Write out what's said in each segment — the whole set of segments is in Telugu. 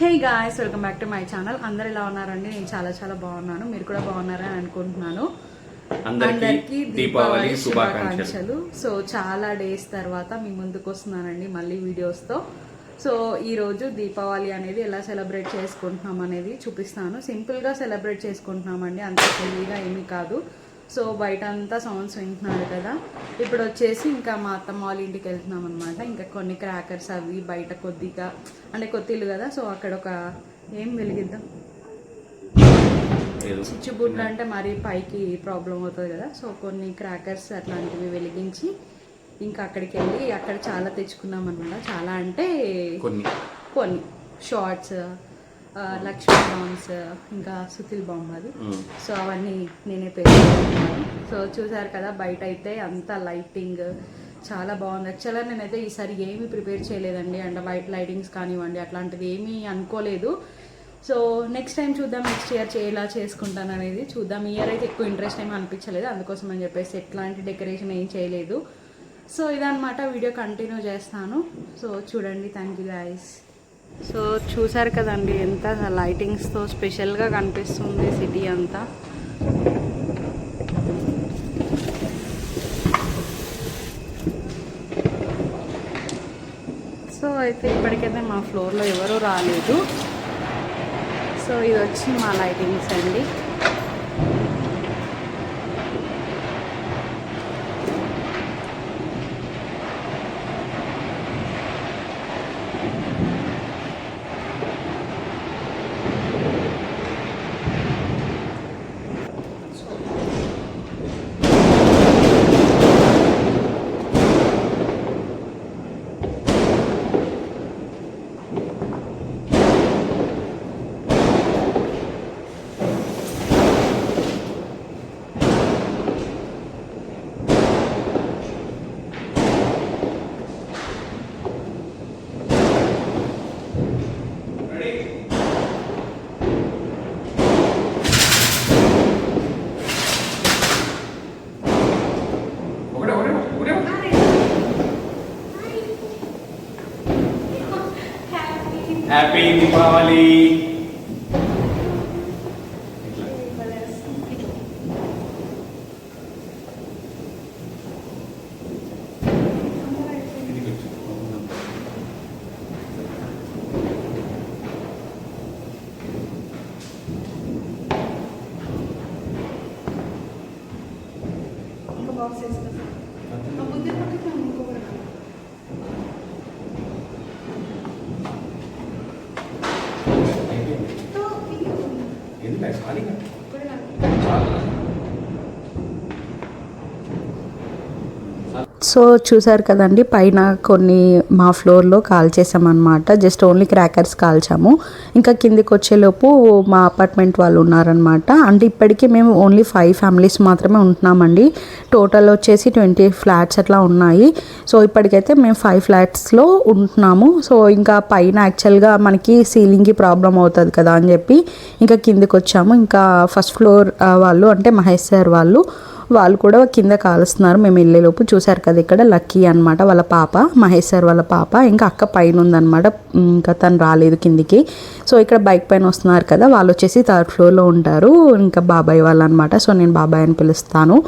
Hey guys welcome back to my channel. అందరు ఎలా ఉన్నారండి? నేను చాలా చాలా బాగున్నాను. మీరు కూడా బాగున్నారని అనుకుంటున్నాను. అందరికీ దీపావళి శుభాకాంక్షలు. సో చాలా డేస్ తర్వాత మీ ముందుకు వస్తున్నానండి మళ్ళీ వీడియోస్తో. సో ఈ రోజు దీపావళి అనేది ఎలా సెలబ్రేట్ చేసుకుంటున్నాం అనేది చూపిస్తాను. సింపుల్గా సెలబ్రేట్ చేసుకుంటున్నామండి. అంత హెవీగా ఏమీ కాదు. సో బయట అంతా సౌండ్స్ వింటున్నారు కదా. ఇప్పుడు వచ్చేసి ఇంకా మా అత్తమ్మ వాళ్ళ ఇంటికి వెళ్తున్నాం అనమాట ఇంకా కొన్ని క్రాకర్స్ అవి బయట కొద్దిగా అంటే కొత్తిల్లు కదా సో అక్కడ ఒక ఏం వెలిగిద్దాం? లేదు. చిచ్చుబుడ్లు అంటే మరి పైకి ప్రాబ్లం అవుతుంది కదా. సో కొన్ని క్రాకర్స్ అట్లాంటివి వెలిగించి ఇంకా అక్కడికి వెళ్ళి అక్కడ చాలా తెచ్చుకున్నాం అనమాట చాలా అంటే కొన్ని. కొన్ని. షార్ట్స్ లక్ష్మీ బాంబ్స్ ఇంకా సుతిల్ బాంబ్ అది మ్మ్. సో అవన్నీ నేనే పెట్టుకున్నాను సో చూసారు కదా బయట అయితే అంత లైటింగ్ చాలా బాగుంది. యాక్చువల్గా నేనైతే ఈసారి ఏమీ ప్రిపేర్ చేయలేదండి. అంటే వైట్ లైటింగ్స్ కానివ్వండి అట్లాంటిది ఏమీ అనుకోలేదు. సో నెక్స్ట్ టైం చూద్దాం నెక్స్ట్ ఇయర్ ఎలా చేసుకుంటాను అనేది చూద్దాం. ఇయర్ అయితే ఎక్కువ ఇంట్రెస్ట్ ఏమీ అనిపించలేదు. అందుకోసం అని చెప్పేసి ఎట్లాంటి డెకరేషన్ ఏం చేయలేదు. సో ఇదన్నమాట వీడియో కంటిన్యూ చేస్తాను. సో చూడండి థ్యాంక్ యూ గాయస్ సో చూసారు కదండి ఎంత లైటింగ్స్తో స్పెషల్గా కనిపిస్తుంది సిటీ అంతా. సో అయితే ఇప్పటికైతే మా ఫ్లోర్లో ఎవరూ రాలేదు. సో ఇది వచ్చి మా లైటింగ్స్ అండి. హ్యాపీ దీపావళి ఇట్లా. ఇది కొంచెం. ఇంకా బాక్స్ వేసుకుంటాం ఆ బుద్ధి పట్టుకున్నాం ఇంకొకటి ఎందుకు ఖాళీగా చాలా సో చూసారు కదండి పైన కొన్ని మా ఫ్లోర్లో కాల్ చేసామన్నమాట జస్ట్ ఓన్లీ క్రాకర్స్ కాల్చాము. ఇంకా కిందికి వచ్చేలోపు మా అపార్ట్మెంట్ వాళ్ళు ఉన్నారనమాట అంటే ఇప్పటికీ మేము ఓన్లీ ఫైవ్ ఫ్యామిలీస్ మాత్రమే ఉంటున్నామండి. టోటల్ వచ్చేసి ట్వంటీ ఫ్లాట్స్ అట్లా ఉన్నాయి. సో ఇప్పటికైతే మేము ఫైవ్ ఫ్లాట్స్లో ఉంటున్నాము. సో ఇంకా పైన యాక్చువల్గా మనకి సీలింగ్కి ప్రాబ్లం అవుతుంది కదా అని చెప్పి ఇంకా కిందికి వచ్చాము ఇంకా ఫస్ట్ ఫ్లోర్ వాళ్ళు అంటే మహేష్ సార్ వాళ్ళు వాళ్ళు కూడా కింద కాలుస్తున్నారు. మేము వెళ్ళేలోపు చూసారు కదా ఇక్కడ లక్కీ అన్నమాట వాళ్ళ పాప మహేశ్వర్ వాళ్ళ పాప. ఇంకా అక్క పైన ఉందన్నమాట. ఇంకా తను రాలేదు కిందికి. సో ఇక్కడ బైక్ పైన వస్తున్నారు కదా వాళ్ళు వచ్చేసి థర్డ్ ఫ్లోర్లో ఉంటారు. ఇంకా బాబాయ్ వాళ్ళు అనమాట సో నేను బాబాయ్ అని పిలుస్తాను.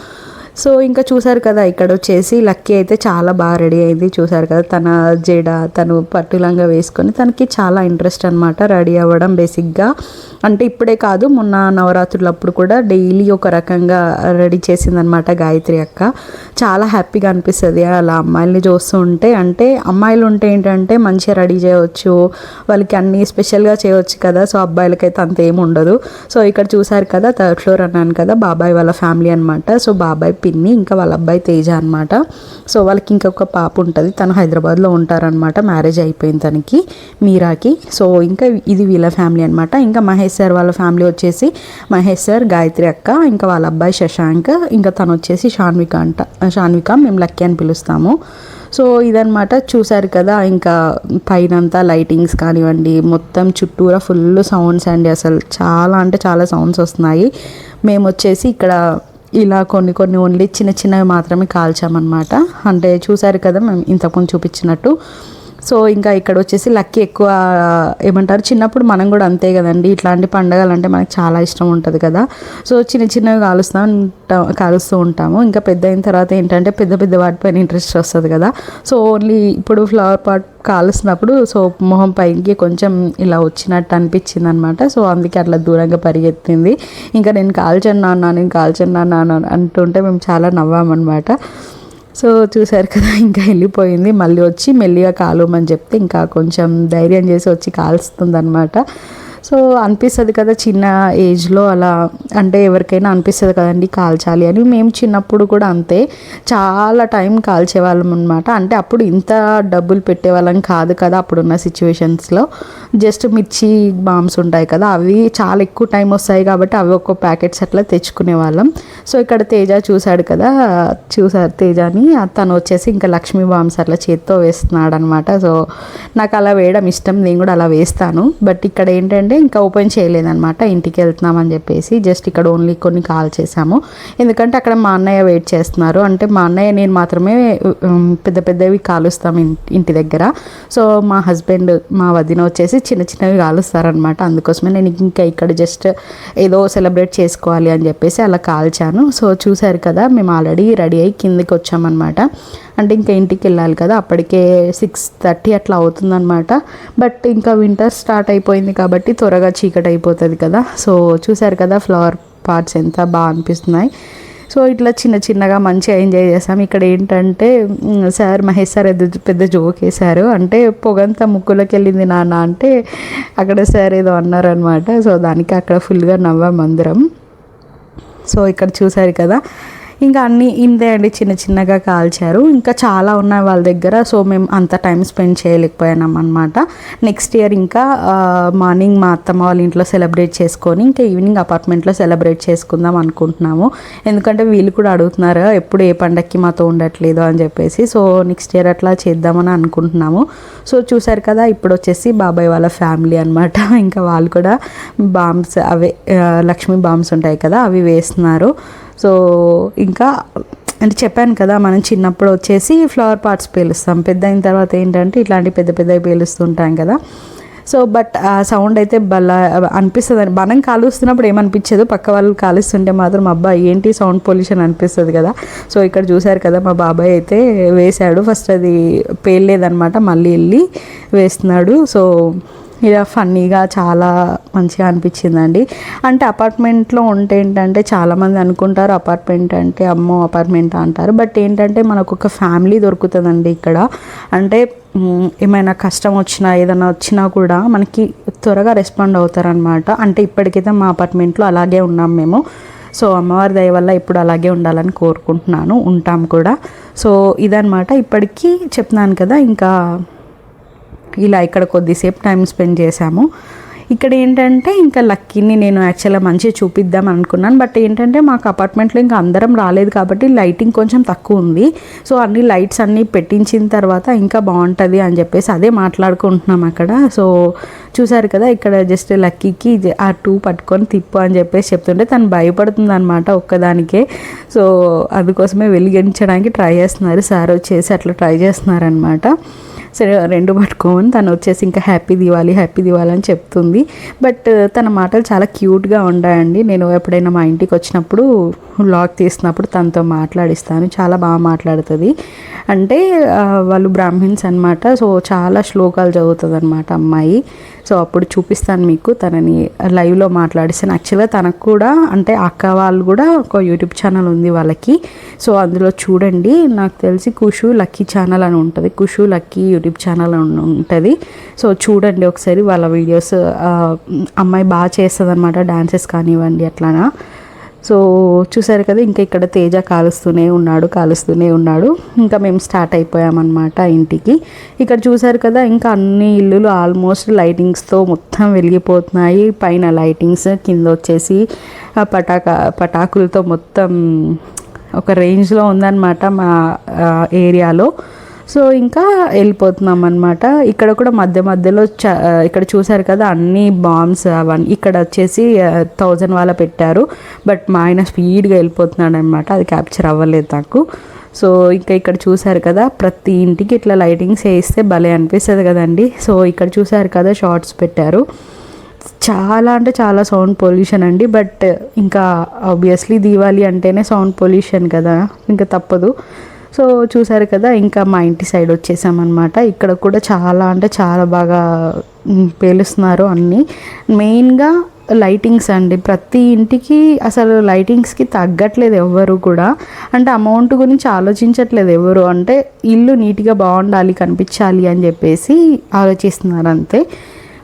సో ఇంకా చూసారు కదా ఇక్కడ వచ్చేసి లక్కీ అయితే చాలా బాగా రెడీ అయింది. చూసారు కదా తన జడ తను పట్టులంగా వేసుకొని తనకి చాలా ఇంట్రెస్ట్ అనమాట రెడీ అవ్వడం బేసిక్గా. అంటే ఇప్పుడే కాదు మొన్న నవరాత్రులప్పుడు కూడా డైలీ ఒక రకంగా రెడీ చేసిందనమాట గాయత్రి అక్క. చాలా హ్యాపీగా అనిపిస్తుంది. అలా అమ్మాయిల్ని చూస్తూ ఉంటే అంటే అమ్మాయిలు ఉంటే ఏంటంటే మంచిగా రెడీ చేయవచ్చు వాళ్ళకి అన్ని స్పెషల్గా చేయవచ్చు కదా సో అబ్బాయిలకైతే అంత ఏమి ఉండదు. సో ఇక్కడ చూసారు కదా థర్డ్ ఫ్లోర్ అన్నాను కదా బాబాయ్ వాళ్ళ ఫ్యామిలీ అనమాట సో బాబాయ్ పిన్ని ఇంకా వాళ్ళ అబ్బాయి తేజ అనమాట సో వాళ్ళకి ఇంకొక పాప ఉంటుంది తను హైదరాబాద్లో ఉంటారనమాట మ్యారేజ్ అయిపోయింది తనకి మీరాకి. సో ఇంకా ఇది వీళ్ళ ఫ్యామిలీ అనమాట ఇంకా మహేష్ సార్ వాళ్ళ ఫ్యామిలీ వచ్చేసి మహేష్ సార్ గాయత్రి అక్క ఇంకా వాళ్ళ అబ్బాయి శశాంక్ ఇంకా తను వచ్చేసి షాన్విక అంట షాన్విక మేము లక్కీ అని పిలుస్తాము. సో ఇదనమాట చూసారు కదా ఇంకా పైనంతా లైటింగ్స్ కానివ్వండి మొత్తం చుట్టూరా ఫుల్ సౌండ్స్ అండి అసలు. చాలా అంటే చాలా సౌండ్స్ వస్తున్నాయి. మేము వచ్చేసి ఇక్కడ ఇలా కొన్ని కొన్ని ఓన్లీ చిన్న చిన్నవి మాత్రమే కాల్చామన్నమాట. అంటే చూసారు కదా మేము ఇంతకుముందు చూపించినట్టు. సో ఇంకా ఇక్కడ వచ్చేసి లక్కీ ఎక్కువ ఏమంటారు చిన్నప్పుడు మనం కూడా అంతే కదండి. ఇట్లాంటి పండగలు అంటే మనకు చాలా ఇష్టం ఉంటుంది కదా. సో చిన్న చిన్నవి కాలుస్తూ ఉంటాం కాలుస్తూ ఉంటాము. ఇంకా పెద్ద అయిన తర్వాత ఏంటంటే పెద్ద పెద్ద వాటిపైన ఇంట్రెస్ట్ వస్తుంది కదా. సో ఓన్లీ ఇప్పుడు ఫ్లవర్ పాట్ కాలుస్తున్నప్పుడు సో మొహం పైకి కొంచెం ఇలా వచ్చినట్టు అనిపించింది అనమాట సో అందుకే అట్లా దూరంగా పరిగెత్తింది. ఇంకా నేను కాల్చను నాన్న నేను కాల్చను నాన్న అంటుంటే మేము చాలా నవ్వామన్నమాట సో చూసారు కదా ఇంకా వెళ్ళిపోయింది. మళ్ళీ వచ్చి మెల్లిగా కాలుమని చెప్తే ఇంకా కొంచెం ధైర్యం చేసి వచ్చి కాల్స్తుంది అనమాట సో అనిపిస్తుంది కదా చిన్న ఏజ్లో అలా అంటే ఎవరికైనా అనిపిస్తుంది కదండి కాల్చాలి అని. మేము చిన్నప్పుడు కూడా అంతే. చాలా టైం కాల్చేవాళ్ళం అనమాట అంటే అప్పుడు ఇంత డబ్బులు పెట్టేవాళ్ళం కాదు కదా అప్పుడున్న సిచ్యువేషన్స్లో. జస్ట్ మిర్చి బామ్స్ ఉంటాయి కదా అవి చాలా ఎక్కువ టైం వస్తాయి కాబట్టి అవి ఒక్క ప్యాకెట్స్ అట్లా తెచ్చుకునే వాళ్ళం సో ఇక్కడ తేజ చూశాడు కదా చూసారు తేజని తను వచ్చేసి ఇంకా లక్ష్మీ బాంబ్స్ అట్లా చేత్తో వేస్తున్నాడు అనమాట సో నాకు అలా వేయడం ఇష్టం నేను కూడా అలా వేస్తాను. బట్ ఇక్కడ ఏంటంటే ఇంకా ఓపెన్ చేయలేదనమాట ఇంటికి వెళ్తున్నామని చెప్పేసి జస్ట్ ఇక్కడ ఓన్లీ కొన్ని కాల్ చేశాము. ఎందుకంటే అక్కడ మా అన్నయ్య వెయిట్ చేస్తున్నారు. అంటే మా అన్నయ్య నేను మాత్రమే పెద్ద పెద్దవి కాలుస్తాం ఇంటి దగ్గర. సో మా హస్బెండ్ మా వదిన వచ్చేసి చిన్న చిన్నవి కాలుస్తారనమాట. అందుకోసమే నేను ఇంకా ఇక్కడ జస్ట్ ఏదో సెలబ్రేట్ చేసుకోవాలి అని చెప్పేసి అలా కాల్చాను. సో చూశారు కదా మేము ఆల్రెడీ రెడీ అయ్యి కిందకి వచ్చామన్నమాట. అంటే ఇంకా ఇంటికి వెళ్ళాలి కదా అప్పటికే సిక్స్ థర్టీ అట్లా అవుతుందన్నమాట. బట్ ఇంకా వింటర్ స్టార్ట్ అయిపోయింది కాబట్టి త్వరగా చీకటి అయిపోతుంది కదా. సో చూశారు కదా ఫ్లవర్ పార్ట్స్ ఎంత బాగా అనిపిస్తున్నాయి. సో ఇట్లా చిన్న చిన్నగా మంచిగా ఎంజాయ్ చేసాం. ఇక్కడ ఏంటంటే సార్ మహేష్ సార్ ఏదో పెద్ద జోక్ వేశారు. అంటే పొగంతా ముక్కులోకి వెళ్ళింది నాన్న అంటే అక్కడ సార్ ఏదో అన్నారనమాట సో దానికి అక్కడ ఫుల్గా నవ్వాం అందరం. సో ఇక్కడ చూసారు కదా. ఇంకా అన్నీ ఇంతే అండి చిన్న చిన్నగా కాల్చారు. ఇంకా చాలా ఉన్నాయి వాళ్ళ దగ్గర. సో మేము అంత టైం స్పెండ్ చేయలేకపోయినాం అనమాట నెక్స్ట్ ఇయర్ ఇంకా మార్నింగ్ మా అత్తమ్మ వాళ్ళ ఇంట్లో సెలబ్రేట్ చేసుకొని ఇంకా ఈవినింగ్ అపార్ట్మెంట్లో సెలబ్రేట్ చేసుకుందాం అనుకుంటున్నాము. ఎందుకంటే వీళ్ళు కూడా అడుగుతున్నారు ఎప్పుడు ఏ పండక్కి మాతో ఉండట్లేదు అని చెప్పేసి. సో నెక్స్ట్ ఇయర్ అట్లా చేద్దామని అనుకుంటున్నాము. సో చూసారు కదా ఇప్పుడు వచ్చేసి బాబాయ్ వాళ్ళ ఫ్యామిలీ అనమాట ఇంకా వాళ్ళు కూడా బాంబ్స్ అవే లక్ష్మీ బాంబ్స్ ఉంటాయి కదా అవి వేస్తున్నారు. సో ఇంకా అంటే చెప్పాను కదా మనం చిన్నప్పుడు వచ్చేసి ఫ్లవర్ పార్ట్స్ పేలుస్తాం. పెద్ద అయిన తర్వాత ఏంటంటే ఇట్లాంటి పెద్ద పెద్దవి పేలుస్తుంటాం కదా. సో బట్ ఆ సౌండ్ అయితే బల అనిపిస్తుంది మనం కాలుస్తున్నప్పుడు ఏమనిపించదు? పక్క వాళ్ళు కాలుస్తుంటే మాత్రం అబ్బా ఏంటి సౌండ్ పొల్యూషన్ అనిపిస్తుంది కదా. సో ఇక్కడ చూశారు కదా మా బాబాయ్ అయితే వేశాడు. ఫస్ట్ అది పేర్లేదనమాట మళ్ళీ వెళ్ళి వేస్తున్నాడు. సో ఇలా ఫన్నీగా చాలా మంచిగా అనిపించిందండి. అంటే అపార్ట్మెంట్లో ఉంటే ఏంటంటే చాలామంది అనుకుంటారు అపార్ట్మెంట్ అంటే అమ్మో అపార్ట్మెంట్ అంటారు. బట్ ఏంటంటే మనకు ఒక ఫ్యామిలీ దొరుకుతుందండి ఇక్కడ. అంటే ఏమైనా కష్టం వచ్చినా ఏదైనా వచ్చినా కూడా మనకి త్వరగా రెస్పాండ్ అవుతారనమాట అంటే ఇప్పటికైతే మా అపార్ట్మెంట్లో అలాగే ఉన్నాం మేము. సో అమ్మవారి దయ వల్ల ఇప్పుడు అలాగే ఉండాలని కోరుకుంటున్నాను. ఉంటాం కూడా. సో ఇదనమాట ఇప్పటికీ చెప్తున్నాను కదా ఇంకా ఇలా ఇక్కడ కొద్దిసేపు టైం స్పెండ్ చేశాము. ఇక్కడ ఏంటంటే ఇంకా లక్కీని నేను యాక్చువల్గా మంచిగా చూపిద్దాం అనుకున్నాను. బట్ ఏంటంటే మాకు అపార్ట్మెంట్లో ఇంకా అందరం రాలేదు కాబట్టి లైటింగ్ కొంచెం తక్కువ ఉంది. సో అన్ని లైట్స్ అన్నీ పెట్టించిన తర్వాత ఇంకా బాగుంటుంది అని చెప్పేసి అదే మాట్లాడుకుంటున్నాం అక్కడ. సో చూసారు కదా ఇక్కడ జస్ట్ లక్కీకి ఆ టూ పట్టుకొని తిప్పు అని చెప్పేసి చెప్తుంటే తను భయపడుతుంది అనమాట ఒక్కదానికే. సో అందుకోసమే వెలిగించడానికి ట్రై చేస్తున్నారు. సార్ వచ్చేసి అట్లా ట్రై చేస్తున్నారనమాట సరే రెండు పట్టుకోమని తను వచ్చేసి ఇంకా హ్యాపీ దివాలి హ్యాపీ దివాలి అని చెప్తుంది. బట్ uh, తన మాటలు చాలా క్యూట్గా ఉన్నాయండి నేను ఎప్పుడైనా మా ఇంటికి వచ్చినప్పుడు లాక్ తీసినప్పుడు తనతో మాట్లాడిస్తాను. చాలా బాగా మాట్లాడుతుంది. అంటే uh, వాళ్ళు బ్రాహ్మిన్స్ అనమాట సో చాలా శ్లోకాలు చదువుతుంది అనమాట అమ్మాయి. సో అప్పుడు చూపిస్తాను మీకు తనని లైవ్లో మాట్లాడిస్తాను యాక్చువల్గా తనకు కూడా అంటే అక్క వాళ్ళు కూడా ఒక యూట్యూబ్ ఛానల్ ఉంది వాళ్ళకి. సో అందులో చూడండి నాకు తెలిసి కుషు లక్కీ ఛానల్ అని ఉంటుంది. కుషు లక్కీ యూట్యూబ్ ఛానల్ అని ఉంటుంది. సో చూడండి ఒకసారి వాళ్ళ వీడియోస్ అమ్మాయి బాగా చేస్తుంది అనమాట డాన్సెస్ కానివ్వండి అట్లానా. సో చూసారు కదా ఇంకా ఇక్కడ తేజ కాలుస్తూనే ఉన్నాడు కాలుస్తూనే ఉన్నాడు. ఇంకా మేము స్టార్ట్ అయిపోయామన్నమాట ఇంటికి. ఇక్కడ చూసారు కదా ఇంకా అన్ని ఇల్లులు ఆల్మోస్ట్ లైటింగ్స్తో మొత్తం వెలిగిపోతున్నాయి. పైన లైటింగ్స్ కింద వచ్చేసి ఆ పటాకా పటాకులతో మొత్తం ఒక రేంజ్లో ఉందన్నమాట మా ఏరియాలో. సో ఇంకా వెళ్ళిపోతున్నాం అనమాట ఇక్కడ కూడా మధ్య మధ్యలో చ ఇక్కడ చూసారు కదా అన్ని బాంబ్స్ అవన్నీ. ఇక్కడ వచ్చేసి థౌజండ్ వాళ్ళ పెట్టారు. బట్ మా ఆయన స్పీడ్గా వెళ్ళిపోతున్నాడు అనమాట అది క్యాప్చర్ అవ్వలేదు నాకు. సో ఇంకా ఇక్కడ చూసారు కదా ప్రతి ఇంటికి ఇట్లా లైటింగ్స్ వేస్తే భలే అనిపిస్తుంది కదండి. సో ఇక్కడ చూసారు కదా షార్ట్స్ పెట్టారు. చాలా అంటే చాలా సౌండ్ పొల్యూషన్ అండి. బట్ ఇంకా ఆబ్వియస్లీ దీవాలి అంటేనే సౌండ్ పొల్యూషన్ కదా. ఇంకా తప్పదు. సో చూసారు కదా ఇంకా మా ఇంటి సైడ్ వచ్చేసామన్నమాట. ఇక్కడ కూడా చాలా అంటే చాలా బాగా పేలుస్తున్నారు అన్నీ. మెయిన్గా లైటింగ్స్ అండి. ప్రతి ఇంటికి అసలు లైటింగ్స్కి తగ్గట్లేదు ఎవ్వరు కూడా. అంటే అమౌంట్ గురించి ఆలోచించట్లేదు ఎవరు. అంటే ఇల్లు నీట్గా బాగుండాలి కనిపించాలి అని చెప్పేసి ఆలోచిస్తున్నారు అంతే.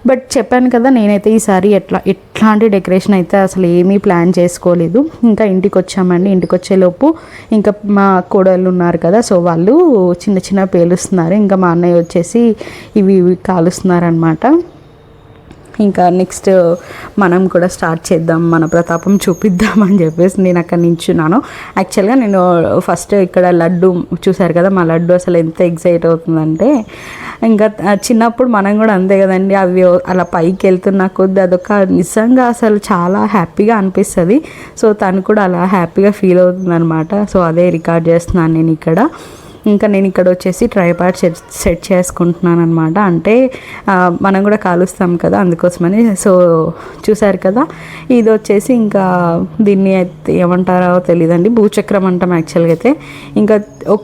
బట్ చెప్పాను కదా నేనైతే ఈసారి ఎట్లా ఎట్లాంటి డెకరేషన్ అయితే అసలు ఏమీ ప్లాన్ చేసుకోలేదు. ఇంకా ఇంటికి వచ్చామండి ఇంటికి వచ్చేలోపు ఇంకా మా కోడళ్ళు ఉన్నారు కదా సో వాళ్ళు చిన్న చిన్న పేలుస్తున్నారు. ఇంకా మా అన్నయ్య వచ్చేసి ఇవి ఇవి కాలుస్తున్నారు ఇంకా నెక్స్ట్ మనం కూడా స్టార్ట్ చేద్దాం మన ప్రతాపం చూపిద్దాం అని చెప్పేసి నేను అక్కడ నించున్నాను యాక్చువల్గా నేను ఫస్ట్ ఇక్కడ లడ్డు చూశారు కదా మా లడ్డు అసలు ఎంత ఎగ్జైట్ అవుతుందంటే ఇంకా చిన్నప్పుడు మనం కూడా అంతే కదండి అవి అలా పైకి వెళ్తున్న కొద్ది అదొక నిజంగా అసలు చాలా హ్యాపీగా అనిపిస్తుంది. సో తను కూడా అలా హ్యాపీగా ఫీల్ అవుతుంది అనమాట సో అదే రికార్డ్ చేస్తున్నాను నేను ఇక్కడ. ఇంకా నేను ఇక్కడ వచ్చేసి ట్రైపాడ్ సెట్ సెట్ చేసుకుంటున్నాను అనమాట అంటే మనం కూడా కాలుస్తాం కదా అందుకోసమని. సో చూసారు కదా ఇది వచ్చేసి ఇంకా దీన్ని అయితే ఏమంటారో తెలియదండి భూచక్రం అంటాం యాక్చువల్గా అయితే. ఇంకా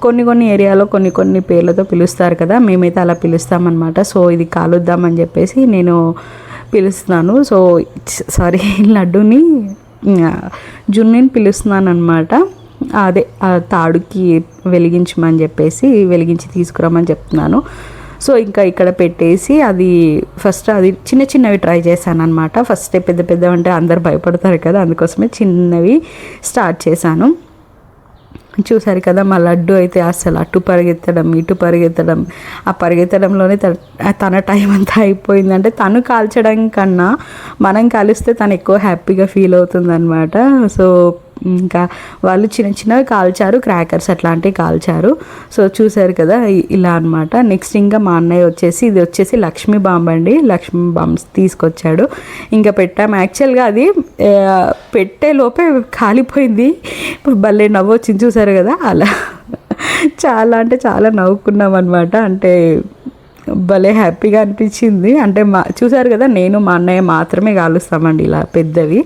కొన్ని కొన్ని ఏరియాలో కొన్ని కొన్ని పేర్లతో పిలుస్తారు కదా మేమైతే అలా పిలుస్తామన్నమాట. సో ఇది కాలుద్దామని చెప్పేసి నేను పిలుస్తున్నాను. సో సారీ లడ్డుని జున్నుని పిలుస్తున్నాను అనమాట అదే ఆ తాడుకి వెలిగించమని చెప్పేసి వెలిగించి తీసుకురమ్మని చెప్తున్నాను. సో ఇంకా ఇక్కడ పెట్టేసి అది ఫస్ట్ అది చిన్న చిన్నవి ట్రై చేశాను అనమాట ఫస్ట్ పెద్ద పెద్దవి అంటే అందరు భయపడతారు కదా అందుకోసమే చిన్నవి స్టార్ట్ చేశాను. చూసారు కదా మా లడ్డు అయితే అసలు అటు పరిగెత్తడం ఇటు పరిగెత్తడం. ఆ పరిగెత్తడంలోనే తన తన టైం అంతా అయిపోయింది అంటే తను కాల్చడం కన్నా మనం కాలిస్తే తను ఎక్కువ హ్యాపీగా ఫీల్ అవుతుందనమాట సో ఇంకా వాళ్ళు చిన్న చిన్నవి కాల్చారు క్రాకర్స్ అట్లాంటివి కాల్చారు. సో చూసారు కదా ఇలా అనమాట నెక్స్ట్ ఇంకా మా అన్నయ్య వచ్చేసి ఇది వచ్చేసి లక్ష్మీ బాంబ్ అండి. లక్ష్మీ బాంబ్స్ తీసుకొచ్చాడు. ఇంకా పెట్టాము యాక్చువల్గా అది పెట్టే లోపే కాలిపోయింది. ఇప్పుడు భలే నవ్వు వచ్చింది చూసారు కదా? అలా. చాలా అంటే చాలా నవ్వుకున్నాం అనమాట అంటే భలే హ్యాపీగా అనిపించింది. అంటే మా చూసారు కదా నేను మా అన్నయ్య మాత్రమే కాలుస్తామండి ఇలా పెద్దవి.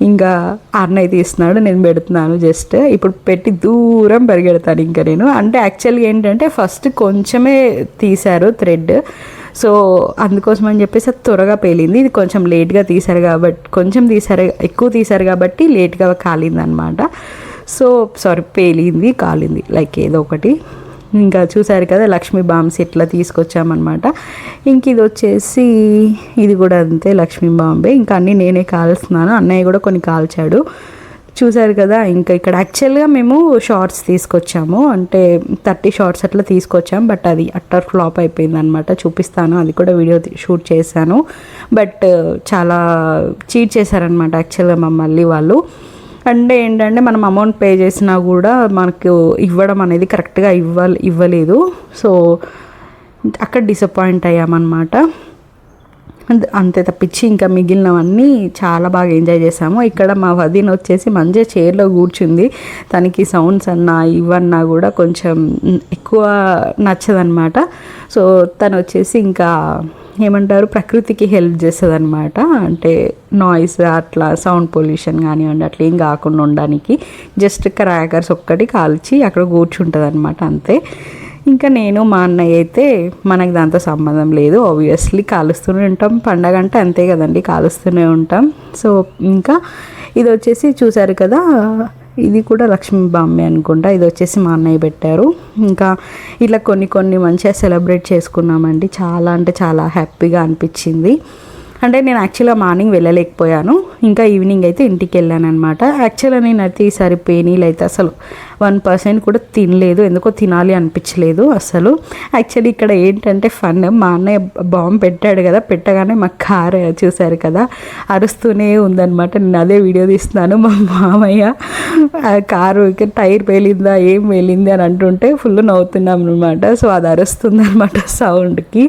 ఇంకా అన్నయ్య తీస్తున్నాడు నేను పెడుతున్నాను జస్ట్ ఇప్పుడు పెట్టి దూరం పరిగెడతాను ఇంకా నేను. అంటే యాక్చువల్గా ఏంటంటే ఫస్ట్ కొంచెమే తీశారు థ్రెడ్ సో అందుకోసం అని చెప్పేసి అది త్వరగా పేలింది. ఇది కొంచెం లేట్గా తీశారు కాబట్టి కొంచెం తీశారు ఎక్కువ తీశారు కాబట్టి లేట్గా కాలింది అనమాట సో సారీ పేలింది కాలింది. లైక్ ఏదో ఒకటి. ఇంకా చూసారు కదా లక్ష్మీ బాంబ్స్ ఇట్లా తీసుకొచ్చామన్నమాట. ఇంక ఇది వచ్చేసి ఇది కూడా అంతే లక్ష్మీ బాంబే. ఇంకా అన్నీ నేనే కాల్స్తున్నాను. అన్నయ్య కూడా కొన్ని కాల్చాడు. చూసారు కదా ఇంకా ఇక్కడ యాక్చువల్గా మేము షార్ట్స్ తీసుకొచ్చాము. అంటే థర్టీ షార్ట్స్ అట్లా తీసుకొచ్చాం. బట్ అది అట్టర్ ఫ్లాప్ అయిపోయింది అనమాట చూపిస్తాను. అది కూడా వీడియో షూట్ చేశాను. బట్ చాలా చీట్ చేశారనమాట యాక్చువల్గా మమ్మల్ని వాళ్ళు. అండ్ ఏంటంటే మనం అమౌంట్ పే చేసినా కూడా మనకు ఇవ్వడం అనేది కరెక్ట్గా ఇవ్వాలి ఇవ్వలేదు. సో అక్కడ డిసప్పాయింట్ అయ్యామన్నమాట. అంతే తప్పించి ఇంకా మిగిలినవన్నీ చాలా బాగా ఎంజాయ్ చేసాము. ఇక్కడ మా వదిన వచ్చేసి మంచిగా చైర్లో కూర్చుంది. తనకి సౌండ్స్ అన్నా ఇవన్నా కూడా కొంచెం ఎక్కువ నచ్చదనమాట సో తను వచ్చేసి ఇంకా ఏమంటారు ప్రకృతికి హెల్ప్ చేస్తుంది అనమాట అంటే నాయిస్ అట్లా సౌండ్ పొల్యూషన్ కానివ్వండి అట్లా ఏం కాకుండా ఉండడానికి. జస్ట్ క్రాకర్స్ ఒక్కటి కాల్చి అక్కడ కూర్చుంటుంది అనమాట అంతే. ఇంకా నేను మా అన్నయ్య అయితే మనకు దాంతో సంబంధం లేదు. ఆబ్వియస్లీ కాలుస్తూనే ఉంటాం. పండగ అంటే అంతే కదండి కాలుస్తూనే ఉంటాం. సో ఇంకా ఇది వచ్చేసి చూసారు కదా ఇది కూడా లక్ష్మీ బాంబే అనుకుంటా. ఇది వచ్చేసి మా అన్నయ్య పెట్టారు. ఇంకా ఇలా కొన్ని కొన్ని మంచిగా సెలబ్రేట్ చేసుకున్నామండి. చాలా అంటే చాలా హ్యాపీగా అనిపించింది. అంటే నేను యాక్చువల్గా మార్నింగ్ వెళ్ళలేకపోయాను. ఇంకా ఈవినింగ్ అయితే ఇంటికి వెళ్ళాను అనమాట యాక్చువల్గా నేను అయితే ఈసారి పేనీలు అయితే అసలు వన్ పర్సెంట్ కూడా తినలేదు. ఎందుకో తినాలి అనిపించలేదు అసలు. యాక్చువల్లీ ఇక్కడ ఏంటంటే ఫన్ మా అన్నయ్య బాంబు పెట్టాడు కదా పెట్టగానే మా కార్ చూశారు కదా అరుస్తూనే ఉందనమాట నేను అదే వీడియో తీస్తున్నాను మా మామయ్య ఆ కారు టైర్ పేలిందా ఏం పేలింది అని అంటుంటే ఫుల్ నవ్వుతున్నాం అనమాట సో అది అరుస్తుంది అనమాట సౌండ్కి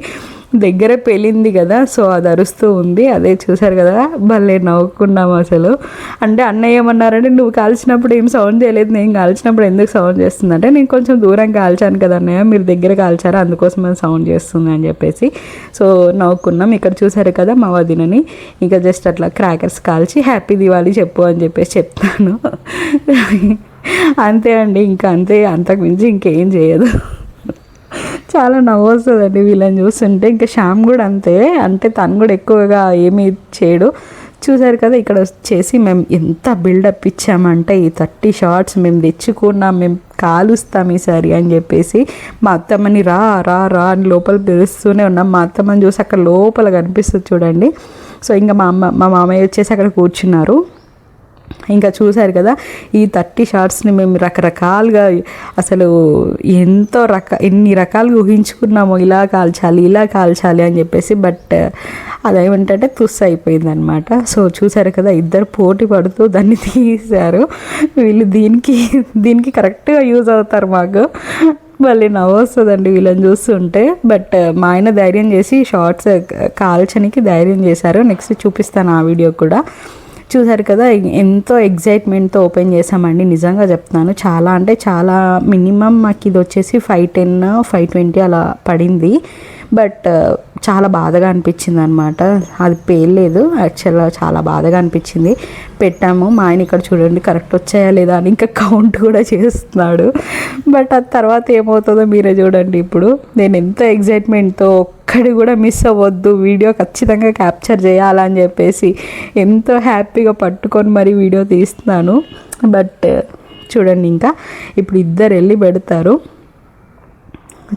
దగ్గర పెళ్ళింది కదా సో అది అరుస్తూ ఉంది. అదే చూసారు కదా భలే నవ్వుకున్నాం అసలు. అంటే అన్నయ్య ఏమన్నారంటే నువ్వు కాల్చినప్పుడు ఏం సౌండ్ చేయలేదు నేను కాల్చినప్పుడు ఎందుకు సౌండ్ చేస్తుంది? అంటే నేను కొంచెం దూరం కాల్చాను కదా అన్నయ్య మీరు దగ్గర కాల్చారా అందుకోసం అది సౌండ్ చేస్తుంది అని చెప్పేసి. సో నవ్వుకున్నాం. ఇక్కడ చూసారు కదా మా వదినని. ఇంకా జస్ట్ అట్లా క్రాకర్స్ కాల్చి హ్యాపీ దివాళీ చెప్పు అని చెప్పేసి చెప్తాను. అంతే అండి ఇంకా అంతే. అంతకు మించి ఇంకేం చేయదు. చాలా నవ్వు వస్తుందండి వీళ్ళని చూస్తుంటే. ఇంకా శ్యామ్ కూడా అంతే. అంటే తను కూడా ఎక్కువగా ఏమీ చేయడు. చూసారు కదా ఇక్కడ వచ్చేసి మేము ఎంత బిల్డప్ ఇచ్చామంటే ఈ థర్టీ షార్ట్స్ మేము తెచ్చుకున్నాం మేము కాలుస్తాం ఈసారి అని చెప్పేసి మా అత్తమ్మని రా రా రా అని లోపల పిలుస్తూనే ఉన్నాం. మా అత్తమ్మని చూసి అక్కడ లోపల కనిపిస్తుంది చూడండి. సో ఇంకా మా అమ్మ మా మామయ్య వచ్చేసి అక్కడ కూర్చున్నారు. ఇంకా చూశారు కదా ఈ థర్టీ షార్ట్స్ని మేము రకరకాలుగా అసలు ఎంతో రక ఎన్ని రకాలుగా ఊహించుకున్నాము ఇలా కాల్చాలి ఇలా కాల్చాలి అని చెప్పేసి బట్ అదేమంటే తుస్ అయిపోయింది అనమాట సో చూసారు కదా ఇద్దరు పోటీ పడుతూ దాన్ని తీశారు. వీళ్ళు దీనికి దీనికి కరెక్ట్గా యూజ్ అవుతారు మాకు. మళ్ళీ నవ్వొస్తుందండి వీళ్ళని చూస్తుంటే. బట్ మా ఆయన ధైర్యం చేసి షార్ట్స్ కాల్చనికి ధైర్యం చేశారు. నెక్స్ట్ చూపిస్తాను ఆ వీడియో కూడా. చూసారు కదా ఎంతో ఎగ్జైట్మెంట్తో ఓపెన్ చేసామండి నిజంగా చెప్తున్నాను చాలా అంటే చాలా మినిమం మాకు ఇది వచ్చేసి ఫైవ్ టెన్ ఫైవ్ ట్వంటీ అలా పడింది. బట్ చాలా బాధగా అనిపించింది అనమాట అది పేర్లేదు యాక్చువల్గా చాలా బాధగా అనిపించింది. పెట్టాము మా ఆయన ఇక్కడ చూడండి కరెక్ట్ వచ్చాయా లేదా అని ఇంకా కౌంట్ కూడా చేస్తున్నాడు. బట్ అది తర్వాత ఏమవుతుందో మీరే చూడండి ఇప్పుడు. నేను ఎంత ఎగ్జైట్మెంట్తో ఒక్కడి కూడా మిస్ అవ్వద్దు. వీడియో ఖచ్చితంగా క్యాప్చర్ చేయాలని చెప్పేసి ఎంతో హ్యాపీగా పట్టుకొని మరి వీడియో తీస్తున్నాను. బట్ చూడండి ఇంకా. ఇప్పుడు ఇద్దరు వెళ్ళి పెడతారు.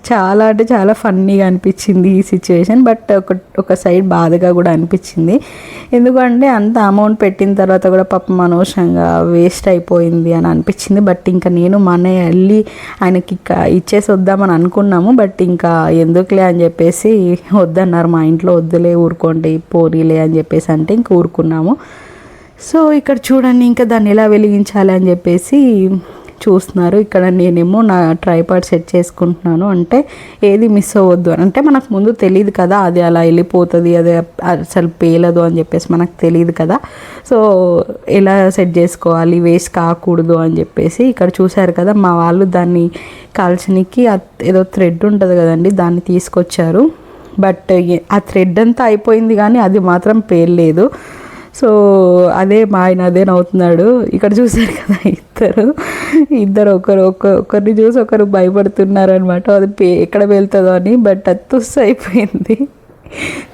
చాలా అంటే చాలా ఫన్నీగా అనిపించింది ఈ సిచ్యువేషన్ బట్ ఒక ఒక సైడ్ బాధగా కూడా అనిపించింది. ఎందుకంటే అంత అమౌంట్ పెట్టిన తర్వాత కూడా పాపం అనవసరంగా వేస్ట్ అయిపోయింది అని అనిపించింది. బట్ ఇంకా నేను మా అన్నయ్య వెళ్ళి ఆయనకి ఇక ఇచ్చేసి వద్దామని అనుకున్నాము. బట్ ఇంకా ఎందుకులే అని చెప్పేసి వద్దన్నారు. మా ఇంట్లో వద్దులే ఊరుకోండి పోరీలే అని చెప్పేసి అంటే ఇంక ఊరుకున్నాము. సో ఇక్కడ చూడండి ఇంకా దాన్ని ఎలా వెలిగించాలి అని చెప్పేసి చూస్తున్నారు. ఇక్కడ నేనేమో నా ట్రైపాడ్ సెట్ చేసుకుంటున్నాను. అంటే ఏది మిస్ అవ్వద్దు అని. అంటే మనకు ముందు తెలియదు కదా అది అలా వెళ్ళిపోతుంది అది అసలు పేలదు అని చెప్పేసి మనకు తెలియదు కదా. సో ఎలా సెట్ చేసుకోవాలి? వేస్ట్ కాకూడదు అని చెప్పేసి ఇక్కడ చూశారు కదా. మా వాళ్ళు దాన్ని కాల్చనికి ఏదో థ్రెడ్ ఉంటుంది కదండి దాన్ని తీసుకొచ్చారు. బట్ ఆ థ్రెడ్ అంతా అయిపోయింది కానీ అది మాత్రం పేర్లేదు సో అదే మా ఆయన అదే నవ్వుతున్నాడు. ఇక్కడ చూసారు కదా ఇద్దరు. ఇద్దరు ఒకరు ఒక ఒకరిని చూసి ఒకరు భయపడుతున్నారు అనమాట అది పే ఎక్కడ వెళ్తుందో అని బట్ అది తుస్ అయిపోయింది.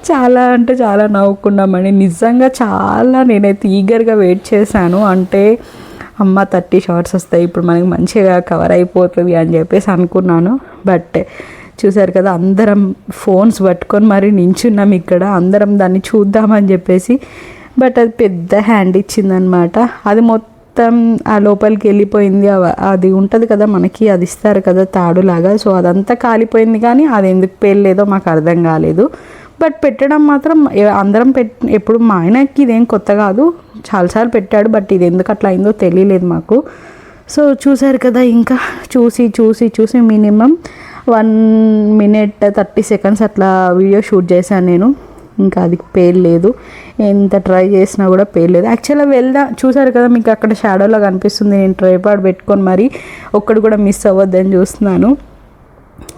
చాలా అంటే చాలా నవ్వుకున్నామని నిజంగా చాలా నేనైతే ఈగర్గా వెయిట్ చేశాను. అంటే అమ్మ థర్టీ షార్ట్స్ వస్తాయి ఇప్పుడు మనకి మంచిగా కవర్ అయిపోతుంది అని చెప్పేసి అనుకున్నాను. బట్ చూసారు కదా అందరం ఫోన్స్ పట్టుకొని మరి నించున్నాం ఇక్కడ. అందరం దాన్ని చూద్దామని చెప్పేసి బట్ అది పెద్ద హ్యాండ్ ఇచ్చిందనమాట అది మొత్తం ఆ లోపలికి వెళ్ళిపోయింది. అది ఉంటుంది కదా మనకి అది ఇస్తారు కదా తాడులాగా. సో అదంతా కాలిపోయింది కానీ అది ఎందుకు పేర్లేదో మాకు అర్థం కాలేదు. బట్ పెట్టడం మాత్రం అందరం పెట్ ఎప్పుడు మా ఆయనకి ఇదేం కొత్త కాదు. చాలాసార్లు పెట్టాడు బట్ ఇది ఎందుకు అట్లా అయిందో తెలియలేదు మాకు. సో చూసారు కదా ఇంకా. చూసి చూసి చూసి minimum one minute thirty seconds అట్లా వీడియో షూట్ చేశాను నేను. ఇంకా అది పేర్లేదు ఎంత ట్రై చేసినా కూడా పేర్లేదు యాక్చువల్గా వెళ్దాం చూసారు కదా మీకు అక్కడ షాడోలో కనిపిస్తుంది. నేను ట్రైపాడ్ పెట్టుకొని మరి ఒక్కడు కూడా మిస్ అవ్వద్దని చూస్తున్నాను.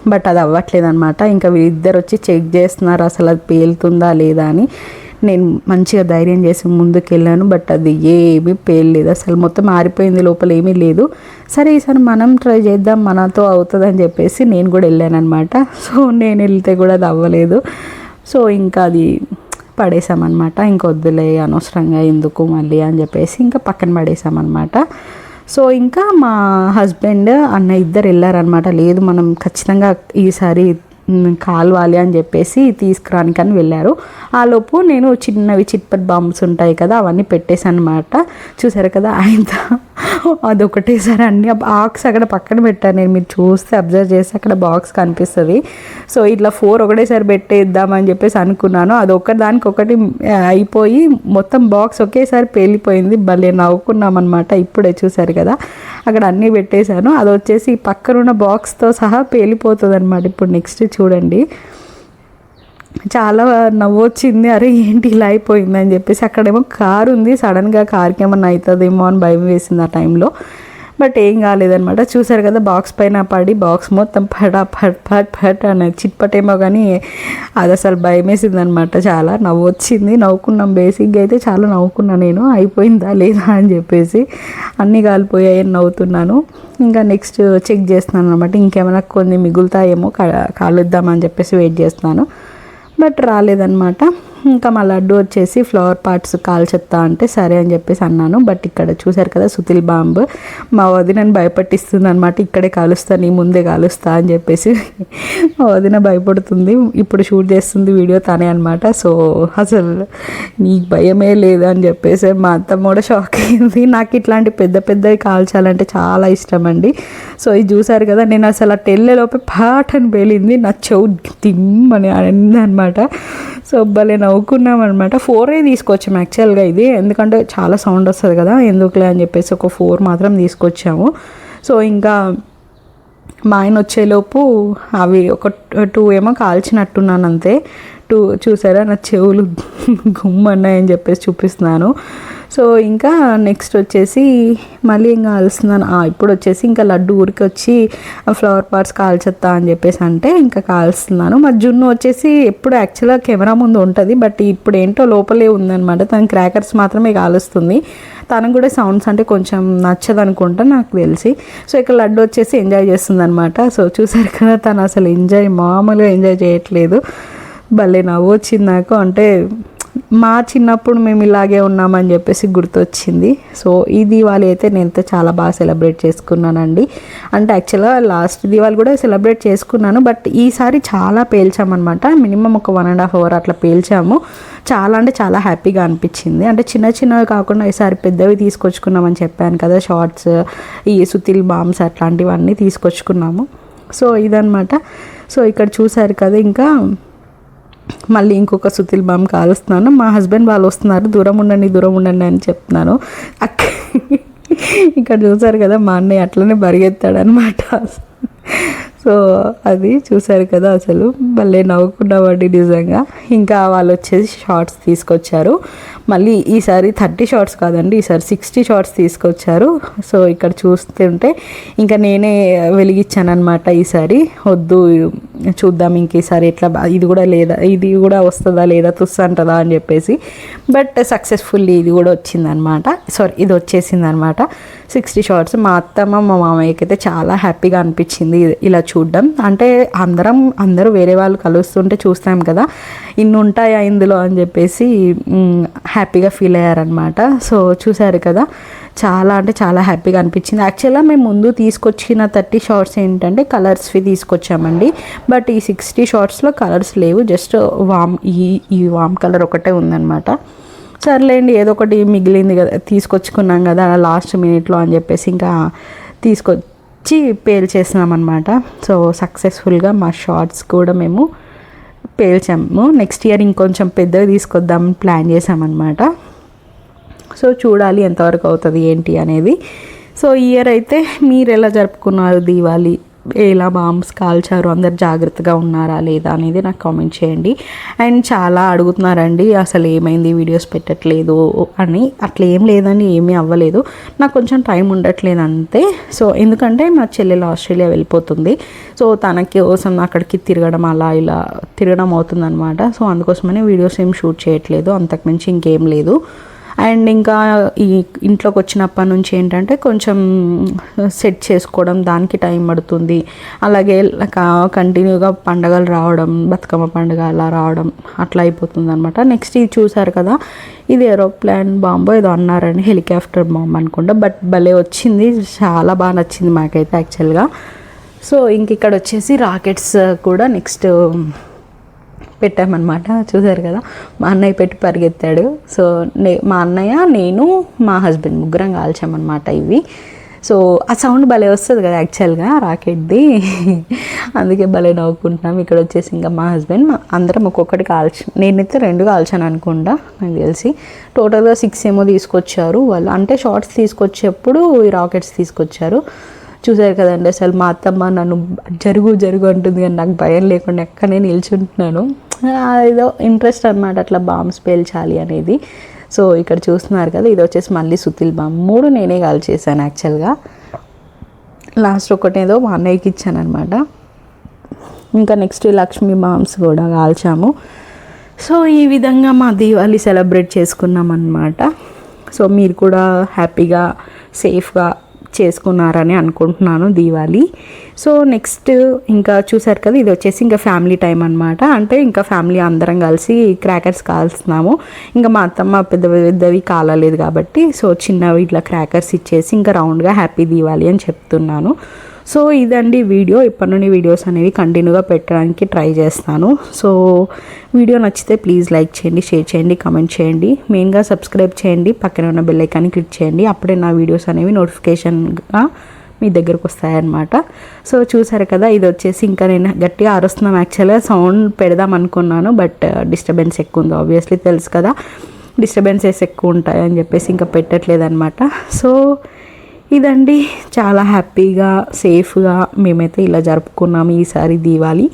బట్ అది అవ్వట్లేదు అనమాట ఇంకా వీళ్ళిద్దరు వచ్చి చెక్ చేస్తున్నారు అసలు అది పేలుతుందా లేదా అని. నేను మంచిగా ధైర్యం చేసి ముందుకు వెళ్ళాను బట్ అది ఏమీ పేర్లేదు అసలు మొత్తం ఆరిపోయింది లోపల ఏమీ లేదు. సరే ఈసారి మనం ట్రై చేద్దాం మనతో అవుతుందని చెప్పేసి నేను కూడా వెళ్ళాను అనమాట సో నేను వెళ్తే కూడా అది అవ్వలేదు. సో ఇంకా అది పడేసామన్నమాట. ఇంక వద్దులే అనవసరంగా ఎందుకు మళ్ళీ అని చెప్పేసి ఇంకా పక్కన పడేసామన్నమాట. సో ఇంకా మా హస్బెండ్ అన్న ఇద్దరు వెళ్ళారనమాట లేదు మనం ఖచ్చితంగా ఈసారి కాలువాలి కాల్వాలి అని చెప్పేసి తీసుకురానికని వెళ్ళారు. ఆ లోపు నేను చిన్నవి చిట్పట్ బాంబ్స్ ఉంటాయి కదా అవన్నీ పెట్టేశాను అనమాట చూసారు కదా ఆయన అదొకటేసారి అన్ని బాక్స్ అక్కడ పక్కన పెట్టాను నేను. మీరు చూస్తే అబ్జర్వ్ చేస్తే అక్కడ బాక్స్ కనిపిస్తుంది. సో ఇట్లా ఫోర్ ఒకటేసారి పెట్టేద్దామని చెప్పేసి అనుకున్నాను. అది ఒకదానికి ఒకటి అయిపోయి మొత్తం బాక్స్ ఒకేసారి పేలిపోయింది. భలే నవ్వుకున్నాం అనమాట ఇప్పుడే చూసారు కదా. అక్కడ అన్నీ పెట్టేశాను. అది వచ్చేసి పక్కనున్న బాక్స్తో సహా పేలిపోతుంది అనమాట ఇప్పుడు నెక్స్ట్ చూడండి. చాలా నవ్వు వచ్చింది అరే ఏంటి ఇలా అయిపోయింది? అని చెప్పేసి అక్కడేమో కారు ఉంది సడన్గా కార్కి ఏమన్నా అవుతుందేమో అని భయం వేసింది ఆ టైంలో. బట్ ఏం కాలేదనమాట చూసారు కదా బాక్స్ పైన పడి బాక్స్ మొత్తం పడ పడ్ పడ్ పడ్ అని చిట్పటేమో కానీ అది అసలు భయం వేసింది అనమాట చాలా నవ్వు వచ్చింది నవ్వుకున్నాం బేసిక్గా అయితే చాలా నవ్వుకున్నా నేను. అయిపోయిందా లేదా అని చెప్పేసి అన్నీ కాలిపోయాయి అని నవ్వుతున్నాను. ఇంకా నెక్స్ట్ చెక్ చేస్తున్నాను అనమాట ఇంకేమైనా కొన్ని మిగులుతాయేమో కాలుద్దామని చెప్పేసి వెయిట్ చేస్తున్నాను. బట్ రాలేదన్నమాట. ఇంకా మా లడ్డు వచ్చేసి ఫ్లవర్ పార్ట్స్ కాల్చెత్తా అంటే సరే అని చెప్పేసి అన్నాను. బట్ ఇక్కడ చూశారు కదా సుతిల్ బాంబ్. మా వదిన భయపట్టిస్తుంది అనమాట ఇక్కడే కాలుస్తా నీ ముందే కాలుస్తా అని చెప్పేసి మా వదిన భయపడుతుంది. ఇప్పుడు షూట్ చేస్తుంది వీడియో తనే అనమాట సో అసలు నీకు భయమే లేదు అని చెప్పేసి మా అత్తమ్మ కూడా షాక్ అయింది. నాకు ఇట్లాంటి పెద్ద పెద్దవి కాల్చాలంటే చాలా ఇష్టం అండి. సో ఇది చూసారు కదా నేను అసలు ఆ టెల్లెలోపే పాట అని పేలింది. నా చెవు తిమ్మని అనింది అనమాట సో భలే నవ్వుకున్నాం అనమాట ఫోరే తీసుకొచ్చాము యాక్చువల్గా ఇది. ఎందుకంటే చాలా సౌండ్ వస్తుంది కదా ఎందుకులే అని చెప్పేసి ఒక ఫోర్ మాత్రం తీసుకొచ్చాము. సో ఇంకా మా ఆయన వచ్చేలోపు అవి ఒక టూ ఏమో కాల్చినట్టున్నాను అంతే. టూ చూసారా? నా చెవులు గుమ్మన్నాయని చెప్పేసి చూపిస్తున్నాను. సో ఇంకా నెక్స్ట్ వచ్చేసి మళ్ళీ ఇంకా కాలుస్తున్నాను ఇప్పుడు వచ్చేసి ఇంకా లడ్డు ఊరికి వచ్చి ఫ్లవర్ పార్ట్స్ కాల్చేస్తా అని చెప్పేసి అంటే ఇంకా కాల్స్తున్నాను. మా జున్ను వచ్చేసి ఎప్పుడు యాక్చువల్గా కెమెరా ముందు ఉంటుంది బట్ ఇప్పుడు ఏంటో లోపలే ఉందన్నమాట. తన క్రాకర్స్ మాత్రమే కాలుస్తుంది. తనకు కూడా సౌండ్స్ అంటే కొంచెం నచ్చదు అనుకుంటా నాకు తెలిసి. సో ఇక్కడ లడ్డు వచ్చేసి ఎంజాయ్ చేస్తుంది అనమాట సో చూసారు కదా తను అసలు ఎంజాయ్ మామూలుగా ఎంజాయ్ చేయట్లేదు. భలే నవ్వు వచ్చింది నాకు. అంటే మా చిన్నప్పుడు మేము ఇలాగే ఉన్నామని చెప్పేసి గుర్తొచ్చింది. సో ఈ దివాళి అయితే నేనైతే చాలా బాగా సెలబ్రేట్ చేసుకున్నానండి. అంటే యాక్చువల్గా లాస్ట్ దివాళి కూడా సెలబ్రేట్ చేసుకున్నాను. బట్ ఈసారి చాలా పేల్చామన్నమాట. మినిమం ఒక వన్ అండ్ హాఫ్ అవర్ అట్లా పేల్చాము. చాలా అంటే చాలా హ్యాపీగా అనిపించింది. అంటే చిన్న చిన్నవి కాకుండా ఈసారి పెద్దవి తీసుకొచ్చుకున్నామని చెప్పాను కదా షార్ట్స్ ఈ సుతిల్ బామ్స్ అట్లాంటివన్నీ తీసుకొచ్చుకున్నాము. సో ఇదనమాట సో ఇక్కడ చూసారు కదా ఇంకా మళ్ళీ ఇంకొక సుతిల్ బామ్ కాలుస్తున్నాను. మా హస్బెండ్ వాళ్ళు వస్తున్నారు. దూరం ఉండండి దూరం ఉండండి అని చెప్తున్నాను అక్క ఇక్కడ చూసారు కదా మా అన్నయ్య అట్లనే బరిగెత్తాడనమాట సో అది చూసారు కదా అసలు. భలే నవ్వుకున్నామండి నిజంగా. ఇంకా వాళ్ళు వచ్చేసి షార్ట్స్ తీసుకొచ్చారు. మళ్ళీ ఈసారి థర్టీ షార్ట్స్ కాదండి ఈసారి సిక్స్టీ షార్ట్స్ తీసుకొచ్చారు. సో ఇక్కడ చూస్తుంటే ఇంకా నేనే వెలిగించాను ఈసారి వద్దు చూద్దాం ఇంక ఈసారి ఎట్లా ఇది కూడా లేదా ఇది కూడా వస్తుందా లేదా తుస్స అంటుందా అని చెప్పేసి. బట్ సక్సెస్ఫుల్లీ ఇది కూడా వచ్చిందనమాట సారీ ఇది వచ్చేసింది అనమాట సిక్స్టీ షార్ట్స్. మా అత్తమ్మ మా మామయ్యకి అయితే చాలా హ్యాపీగా అనిపించింది ఇలా చూడడం. అంటే అందరం అందరూ వేరే వాళ్ళు కలుస్తుంటే చూస్తాం కదా. ఇన్ని ఉంటాయా ఇందులో అని చెప్పేసి హ్యాపీగా ఫీల్ అయ్యారనమాట సో చూసారు కదా. చాలా అంటే చాలా హ్యాపీగా అనిపించింది. యాక్చువల్గా మేము ముందు తీసుకొచ్చిన థర్టీ షార్ట్స్ ఏంటంటే కలర్స్వి తీసుకొచ్చామండి. బట్ ఈ సిక్స్టీ షార్ట్స్లో కలర్స్ లేవు. జస్ట్ వామ్ ఈ ఈ వామ్ కలర్ ఒకటే ఉందన్నమాట. సర్లేండి ఏదో ఒకటి మిగిలింది కదా తీసుకొచ్చుకున్నాం కదా లాస్ట్ మినిట్లో అని చెప్పేసి ఇంకా తీసుకొచ్చి పేల్చేసినాం అనమాట సో సక్సెస్ఫుల్గా మా షార్ట్స్ కూడా మేము పేల్చాము. నెక్స్ట్ ఇయర్ ఇంకొంచెం పెద్దగా తీసుకొద్దాం ప్లాన్ చేసామన్నమాట సో చూడాలి ఎంతవరకు అవుతుంది ఏంటి అనేది. సో ఈ ఇయర్ అయితే మీరు ఎలా జరుపుకున్నారు దీవాలి ఎలా బాంబ్స్ కాల్చారు అందరు జాగ్రత్తగా ఉన్నారా లేదా అనేది నాకు కామెంట్ చేయండి. అండ్ చాలా అడుగుతున్నారండి అసలు ఏమైంది వీడియోస్ పెట్టట్లేదు అని. అట్లా ఏం లేదని ఏమీ అవ్వలేదు. నాకు కొంచెం టైం ఉండట్లేదు అంతే. సో ఎందుకంటే మా చెల్లెలు ఆస్ట్రేలియా వెళ్ళిపోతుంది. సో తనకి కోసం అక్కడికి తిరగడం అలా ఇలా తిరగడం అవుతుందన్నమాట. సో అందుకోసమనే వీడియోస్ ఏం షూట్ చేయట్లేదు అంతకుమించి ఇంకేం లేదు. అండ్ ఇంకా ఈ ఇంట్లోకి వచ్చినప్పటి నుంచి ఏంటంటే కొంచెం సెట్ చేసుకోవడం దానికి టైం పడుతుంది. అలాగే కంటిన్యూగా పండగలు రావడం బతుకమ్మ పండుగ అలా రావడం అట్లా అయిపోతుంది అనమాట నెక్స్ట్ ఇది చూసారు కదా ఇది ఏరోప్లాన్ బాంబో ఏదో అన్నారని హెలికాప్టర్ బాంబు అనుకుంటా. బట్ భలే వచ్చింది చాలా బాగా నచ్చింది మాకైతే యాక్చువల్గా. సో ఇంక ఇక్కడ వచ్చేసి రాకెట్స్ కూడా నెక్స్ట్ పెట్టామన్నమాట. చూసారు కదా? మా అన్నయ్య పెట్టి పరిగెత్తాడు. సో నే మా అన్నయ్య నేను మా హస్బెండ్ ముగ్గురం కాల్చామన్నమాట ఇవి. సో ఆ సౌండ్ భలే వస్తుంది కదా యాక్చువల్గా రాకెట్ది. అందుకే భలే నవ్వుకుంటున్నాం. ఇక్కడ వచ్చేసి ఇంకా మా హస్బెండ్ మా అందరం ఒక్కొక్కటి కాల్చి నేనైతే రెండు కాల్చాను అనుకుంటా నాకు తెలిసి. టోటల్గా సిక్స్ ఏమో తీసుకొచ్చారు వాళ్ళు. అంటే షార్ట్స్ తీసుకొచ్చేప్పుడు ఈ రాకెట్స్ తీసుకొచ్చారు. చూసారు కదండి. అసలు మా అత్తమ్మ నన్ను జరుగు జరుగు అంటుంది కానీ నాకు భయం లేకుండా ఎక్కడనే నిల్చుంటున్నాను. ఏదో ఇంట్రెస్ట్ అనమాట అట్లా బాంబ్స్ పేల్చాలి అనేది. సో ఇక్కడ చూస్తున్నారు కదా ఇది వచ్చేసి మళ్ళీ సుతిల్ బాంబ్ మూడు నేనే కాల్ చేశాను యాక్చువల్గా లాస్ట్ ఒకటేదో మా అన్నయ్యకి ఇచ్చాను అనమాట ఇంకా నెక్స్ట్ లక్ష్మీ బాంబ్స్ కూడా కాల్చాము. సో ఈ విధంగా మా దీవాళి సెలబ్రేట్ చేసుకున్నాం అనమాట సో మీరు కూడా హ్యాపీగా సేఫ్గా చేసుకున్నారని అనుకుంటున్నాను దీవాలి. సో నెక్స్ట్ ఇంకా చూసారు కదా ఇది వచ్చేసి ఇంకా ఫ్యామిలీ టైం అనమాట అంటే ఇంకా ఫ్యామిలీ అందరం కలిసి క్రాకర్స్ కాల్స్తున్నాము. ఇంకా మా అత్తమ్మ పెద్ద పెద్దవి కాలలేదు కాబట్టి సో చిన్నవి ఇట్లా క్రాకర్స్ ఇచ్చేసి ఇంకా రౌండ్గా హ్యాపీ దీవాలి అని చెప్తున్నాను. సో ఇదండి వీడియో. ఇప్పటి నుండి వీడియోస్ అనేవి కంటిన్యూగా పెట్టడానికి ట్రై చేస్తాను. సో వీడియో నచ్చితే ప్లీజ్ లైక్ చేయండి షేర్ చేయండి కమెంట్ చేయండి. మెయిన్గా సబ్స్క్రైబ్ చేయండి పక్కన ఉన్న బెల్ ఐకాన్ని క్లిక్ చేయండి. అప్పుడే నా వీడియోస్ అనేవి నోటిఫికేషన్గా మీ దగ్గరకు వస్తాయన్నమాట. సో చూసారు కదా ఇది వచ్చేసి ఇంకా నేను గట్టిగా అరుస్తున్నాం యాక్చువల్గా సౌండ్ పెడదాం అనుకున్నాను బట్ uh, డిస్టర్బెన్స్ ఎక్కువ ఉంది. ఆబ్వియస్లీ తెలుసు కదా డిస్టర్బెన్సెస్ ఎక్కువ ఉంటాయని చెప్పేసి ఇంకా పెట్టట్లేదు అనమాట సో ఇదండి. చాలా హ్యాపీగా సేఫ్గా మేమైతే ఇలా జరుపుకున్నాము ఈసారి దీవాలి.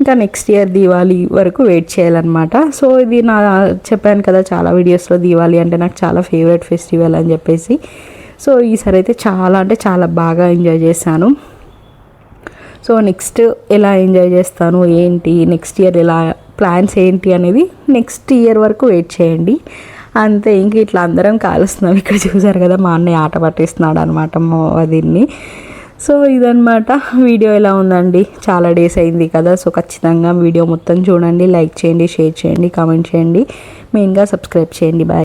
ఇంకా నెక్స్ట్ ఇయర్ దీవాలి వరకు వెయిట్ చేయాలన్నమాట. సో ఇది నా చెప్పాను కదా చాలా వీడియోస్లో దీవాలి అంటే నాకు చాలా ఫేవరెట్ ఫెస్టివల్ అని చెప్పేసి. సో ఈసారి అయితే చాలా అంటే చాలా బాగా ఎంజాయ్ చేశాను. సో నెక్స్ట్ ఎలా ఎంజాయ్ చేస్తాను ఏంటి నెక్స్ట్ ఇయర్ ఎలా ప్లాన్స్ ఏంటి అనేది నెక్స్ట్ ఇయర్ వరకు వెయిట్ చేయండి. అంతే ఇంక ఇట్లా అందరం కాలుస్తున్నాం. ఇక్కడ చూసారు కదా మా అన్నయ్య ఆట పట్టిస్తున్నాడు అనమాట మా దీన్ని సో ఇదనమాట వీడియో ఎలా ఉందండి? చాలా డేస్ అయింది కదా సో ఖచ్చితంగా వీడియో మొత్తం చూడండి లైక్ చేయండి షేర్ చేయండి కామెంట్ చేయండి. మెయిన్గా సబ్స్క్రైబ్ చేయండి బాయ్.